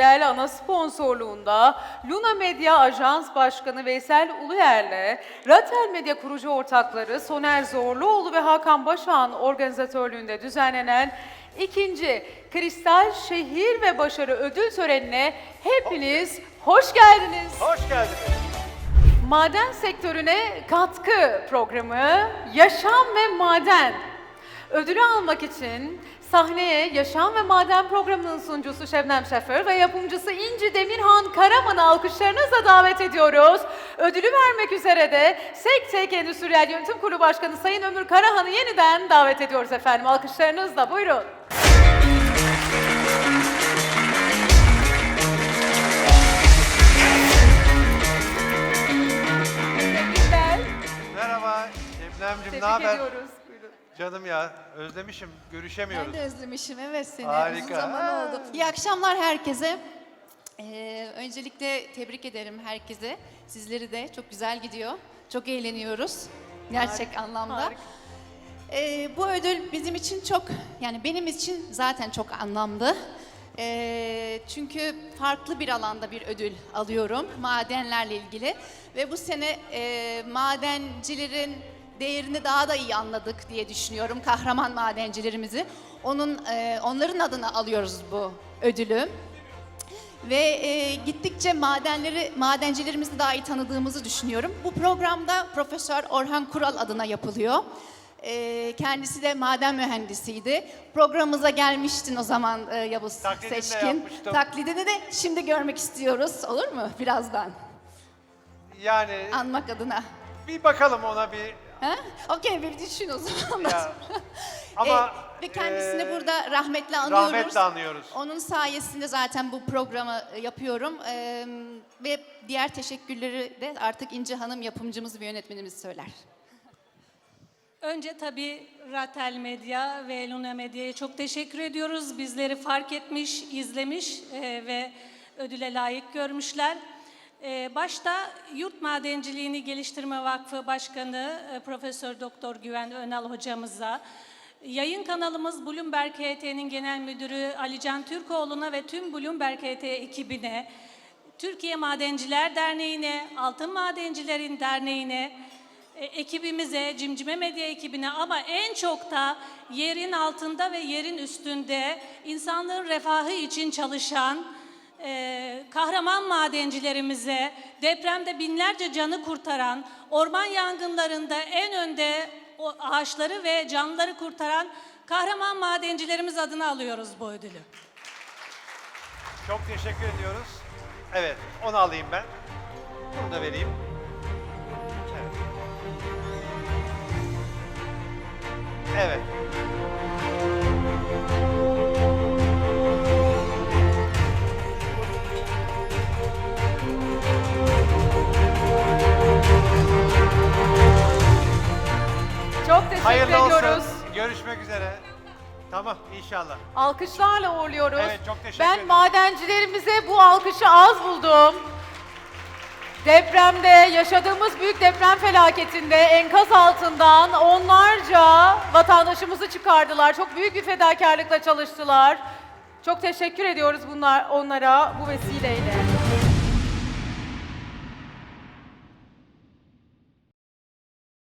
Endüstriyel ana sponsorluğunda Luna Medya Ajans Başkanı Veysel Uluyer'le Ratel Medya kurucu ortakları Soner Zorluoğlu ve Hakan Başağ'ın organizatörlüğünde düzenlenen ikinci Kristal Şehir ve Başarı Ödül Töreni'ne hepiniz hoş geldiniz. Hoş geldiniz. Maden sektörüne katkı programı Yaşam ve Maden. Ödülü almak için sahneye Yaşam ve Maden programının sunucusu Şebnem Şeför ve yapımcısı İnci Demirhan Karaman'ı alkışlarınızla davet ediyoruz. Ödülü vermek üzere de Sek Tek Endüstriyel Yönetim Kurulu Başkanı Sayın Ömür Karahan'ı yeniden davet ediyoruz efendim. Alkışlarınızla buyurun. Merhaba Şebnemciğim ne Tebrik haber? ediyoruz. Canım ya özlemişim görüşemiyoruz. Ben de özlemişim evet seni. Harika. Uzun zaman Ha. oldu. İyi akşamlar herkese. Ee, öncelikle tebrik ederim herkese. Sizleri de çok güzel gidiyor. Çok eğleniyoruz. Gerçek anlamda. harika. Ee, bu ödül bizim için çok, yani benim için zaten çok anlamlı. Ee, çünkü farklı bir alanda bir ödül alıyorum madenlerle ilgili. Ve bu sene e, madencilerin değerini daha da iyi anladık diye düşünüyorum. Kahraman madencilerimizi. Onun e, onların adına alıyoruz bu ödülü. Ve e, gittikçe madenleri, madencilerimizi daha iyi tanıdığımızı düşünüyorum. Bu programda Profesör Orhan Kural adına yapılıyor. E, kendisi de maden mühendisiydi. Programımıza gelmiştin o zaman e, Yavuz Taklidini Seçkin. yapmıştım. Taklidini de şimdi görmek istiyoruz. Olur mu? Birazdan. Yani Anmak adına. bir bakalım ona bir Ha? Okey bir düşün o zaman. ya. Ama E, ve kendisini e, burada rahmetle anıyoruz. rahmetle anıyoruz. Onun sayesinde zaten bu programı e, yapıyorum. E, ve diğer teşekkürleri de artık İnce Hanım yapımcımız ve yönetmenimiz söyler. Önce tabii Ratel Medya ve Luna Medya'ya çok teşekkür ediyoruz. Bizleri fark etmiş, izlemiş e, ve ödüle layık görmüşler. E, başta Yurt Madenciliğini Geliştirme Vakfı Başkanı e, Profesör Doktor Güven Önal hocamıza, yayın kanalımız Bloomberg HT'nin Genel Müdürü Alican Türkoğlu'na ve tüm Bloomberg HT ekibine, Türkiye Madenciler Derneği'ne, Altın Madencilerin Derneği'ne, e, ekibimize, Cimcime Medya ekibine ama en çok da yerin altında ve yerin üstünde insanlığın refahı için çalışan e, kahraman madencilerimize, depremde binlerce canı kurtaran, orman yangınlarında en önde o ağaçları ve canlıları kurtaran kahraman madencilerimiz adına alıyoruz bu ödülü. Çok teşekkür ediyoruz. Evet onu alayım ben. Bunu da vereyim. Evet. Evet. Teşekkür Hayırlı ediyoruz. olsun. Görüşmek üzere. Tamam inşallah. Alkışlarla uğurluyoruz. Evet, çok teşekkür Ben ederim. madencilerimize bu alkışı az buldum. Depremde, yaşadığımız büyük deprem felaketinde enkaz altından onlarca vatandaşımızı çıkardılar. Çok büyük bir fedakarlıkla çalıştılar. Çok teşekkür ediyoruz bunlar onlara bu vesileyle.